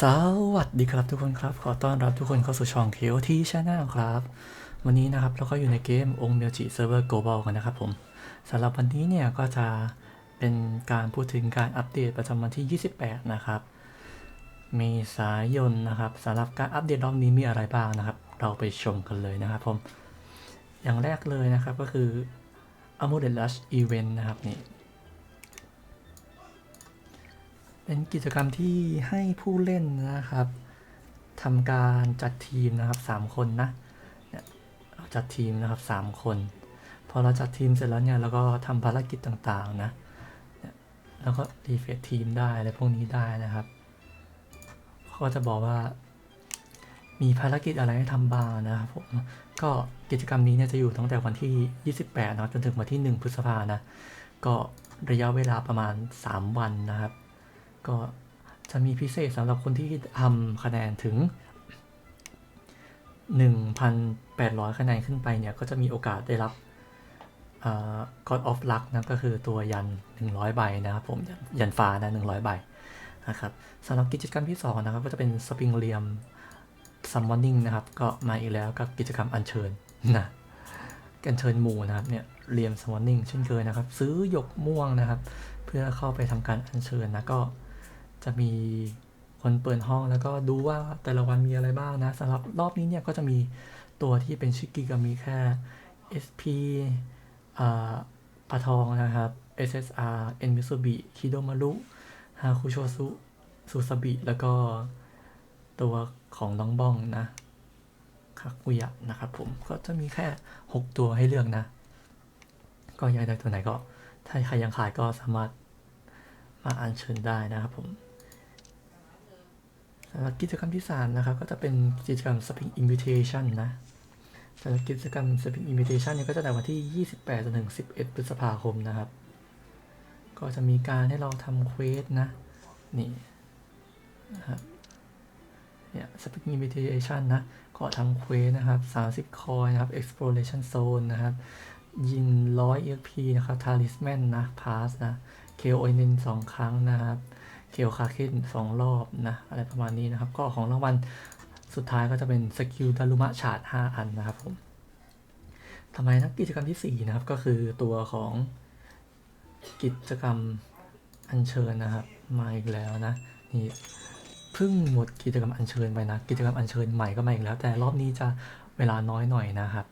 สวัสดีครับทุกคนครับ ขอต้อนรับทุกคนเข้าสู่ช่อง KOT Channel ครับ วันนี้นะครับเราก็อยู่ในเกมองค์เมลจิเซิร์ฟเวอร์ global กันนะครับผมสำหรับวันนี้เนี่ยก็จะเป็นการพูดถึงการอัปเดตประจำวันที่ 28 นะครับ เมษายนนะครับสำหรับการอัปเดตรอบนี้มีอะไรบ้างนะครับ เราไปชมกันเลยนะครับผมอย่างแรกเลยนะครับก็คือ a m o d e Rush Event นะครับนี่ เป็นกิจกรรมที่ให้ผู้เล่นนะครับทำการจัดทีมนะครับสามคนนะเนี่ยเราจัดทีมนะครับสามคน พอเราจัดทีมเสร็จแล้วเนี่ยเราก็ทำภารกิจต่างๆนะเนี่ยแล้วก็รีเฟรชทีมได้อะไรพวกนี้ได้นะครับเขาก็จะบอกว่า มีภารกิจอะไรให้ทำบ้างนะครับผมก็กิจกรรมนี้เนี่ยจะอยู่ตั้งแต่วันที่ 28นะจนถึงวันที่ 1 พฤษภานะก็ระยะเวลาประมาณ 3 วันนะครับ ก็จะมีพิเศษสำหรับคนที่ทำคะแนนถึง 1,800 คะแนนขึ้นไปเนี่ย ก็จะมีโอกาสได้รับ God of Luck นะก็คือตัวยัน 100 ใบนะครับผมยันยันฟ้านะ 100 ใบนะครับสำหรับกิจกรรมที่ 2 นะครับ ก็จะเป็นสปริงเรียม Summoning นะครับ ก็มาอีกแล้วกับกิจกรรมอัญเชิญนะอัญเชิญหมู่นะครับเนี่ยเรียม Summoning เช่นเคยนะครับ ซื้อหยกม่วงนะครับ เพื่อเข้าไปทำการอัญเชิญนะก็ จะมีคนเปิดห้องแล้วก็ดูว่าแต่ละวันมีอะไรบ้างนะสำหรับรอบนี้เนี่ยก็จะมีตัวที่เป็นชิกิกามีแค่ SP อ่าปะทองนะครับ SSR e n m i s u b i Kidomaru Hakushosu Susabi แล้วก็ตัวของน้องบ้องนะคากุยะนะครับผมก็จะมีแค่ 6 ตัวให้เลือกนะ ก็อยากได้ตัวไหนก็ ถ้าใครยังขายก็สามารถมาอัญเชิญได้นะครับผม สำหรับกิจกรรมที่ 3 นะครับ ก็จะเป็นกิจกรรม Spring Invitation นะสำหรับกิจกรรม Spring Invitation เนี่ยก็จะในวันที่ 28จนถึง 11 พฤษภาคมนะครับ ก็จะมีการให้เราทำเควสนะ นี่นะครับเนี่ย Spring Invitation นะ ก็ทำเควสนะครับ 30 คอยนะครับ Exploration Zone นะครับ ยิง100 EXP นะครับ Talisman นะ Pass นะเคโอเนนสองครั้งนะครับ เคโอคาเคนสองรอบนะ อะไรประมาณนี้นะครับ ก็ของรางวัลสุดท้ายก็จะเป็นสกิลดารุมะฉาด 5 อันนะครับผมทำไมนะกิจกรรมที่ 4 นะครับ ก็คือตัวของกิจกรรมอัญเชิญนะครับ มาอีกแล้วนะนี่เพิ่งหมดกิจกรรมอัญเชิญไปนะ กิจกรรมอัญเชิญใหม่ก็มาอีกแล้ว แต่รอบนี้จะเวลาน้อยหน่อยนะครับ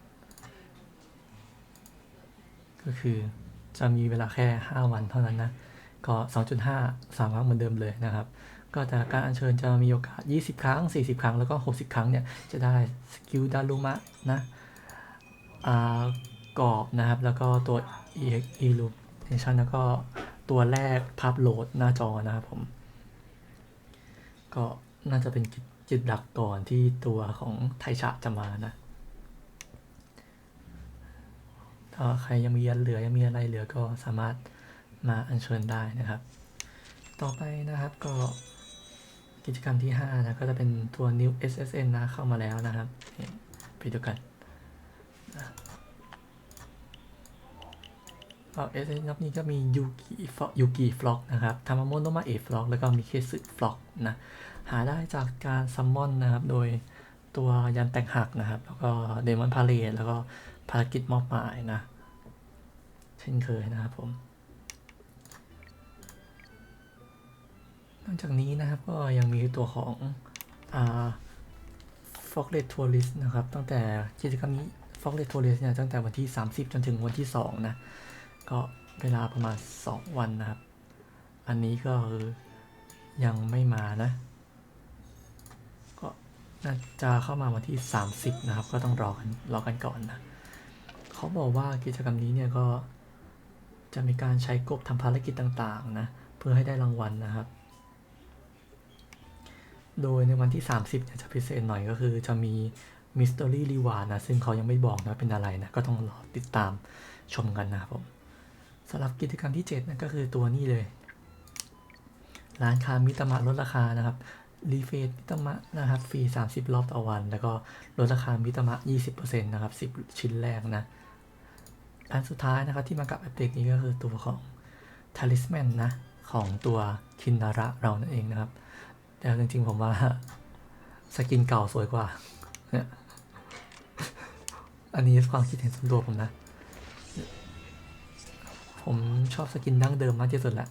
ก็คือจะมีเวลาแค่ 5 วันเท่านั้นนะ ก็ 2.5 3ครั้งเหมือนเดิมเลยนะครับ ก็แต่การอัญเชิญจะมีโอกาส 20 ครั้ง 40 ครั้ง แล้วก็ 60 ครั้งเนี่ย จะได้สกิลดารุมะนะอ่ากรอบนะครับ แล้วก็ตัว EX Illumination แล้วก็ตัวแรกภาพโหลดหน้าจอนะครับผม ก็น่าจะเป็นจจิตหลักก่อนที่ตัวของไทชะจะมานะถ้าใครยังมีอันเหลือยังมีอะไรเหลือก็สามารถ มาอัญเชิญได้นะครับ ต่อไปนะครับก็กิจกรรมที่ 5 นะก็จะเป็นตัว New SSN นะเข้ามาแล้วนะครับไปดูกันนะก็ SSN รอบนี้ก็มียูกิฟล็อกยูกิฟล็อกนะครับทามาโมโนมาเอฟล็อกแล้วก็มีเคสึฟล็อกนะหาได้จากการซัมมอนนะครับ โดยตัวยันแตกหักนะครับ แล้วก็เดมอนพาเลแล้วก็ภารกิจมอบหมายนะ เช่นเคยนะครับผม อกจากนี้นะครับก็ยังมีตัวของอ่าฟอกเลตทัวริสนะครับ ตั้งแต่กิจกรรมนี้ฟอกเลตทัวริสเนี่ยตั้งแต่วันที่ 30 จนถึงวันที่ 2 นะ ก็เวลาประมาณ 2 วันนะครับ อันนี้ก็คือยังไม่มานะ ก็น่าจะเข้ามาวันที่ 30 นะครับ ก็ต้องรอกันรอกันก่อนนะ เขาบอกว่ากิจกรรมนี้เนี่ยก็จะมีการใช้กบทำภารกิจต่างๆนะ เพื่อให้ได้รางวัลนะครับ โดยในวันที่ 30เนี่ยจะพิเศษหน่อยก็คือจะมี Mystery Reward นะ ซึ่งเขายังไม่บอกนะเป็นอะไรนะ ก็ต้องรอติดตามชมกันนะครับผมสำหรับกิจกรรมที่7นะก็คือตัวนี้เลย ร้านค้ามิตรมะลดราคานะครับรีเฟซมิตรมะนะครับฟรี 30 รอบต่อวัน แล้วก็ลดราคามิตรมะ 20%นะครับ 10 ชิ้นแรกนะอันสุดท้ายนะครับที่มากับอัปเดตนี้ก็คือตัวของ Talisman นะ ของตัวคินนาระเรานั่นเองนะครับ แต่จริงๆผมว่าสกินเก่าสวยกว่า เนี่ย อันนี้ความคิดเห็นส่วนตัวผมนะ ผมชอบสกินดั้งเดิมมากที่สุดแหละ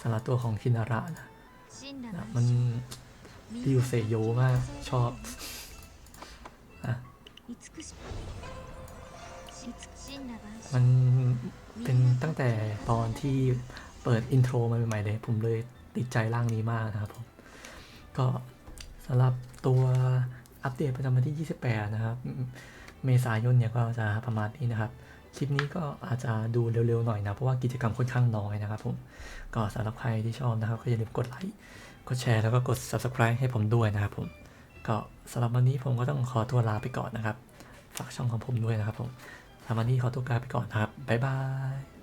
สำหรับตัวของคินาระนะมันดิวเซโยมากชอบอะมันเป็นตั้งแต่ตอนที่เปิดอินโทรมาใหม่เลย ผมเลยติดใจร่างนี้มากนะครับผม ก็สำหรับตัวอัปเดตประจำวันที่ 28 นะครับ เมษายนเนี่ยก็จะประมาณนี้นะครับ คลิปนี้ก็อาจจะดูเร็วๆหน่อยนะ เพราะว่ากิจกรรมค่อนข้างน้อยนะครับผม ก็สำหรับใครที่ชอบนะครับ ก็อย่าลืมกดไลค์ กดแชร์ แล้วก็กด subscribe ให้ผมด้วยนะครับผม ก็สำหรับวันนี้ผมก็ต้องขอตัวลาไปก่อนนะครับ ฝากช่องของผมด้วยนะครับผมสำหรับวันนี้ขอตัวลาไปก่อนนะครับ บ๊ายบาย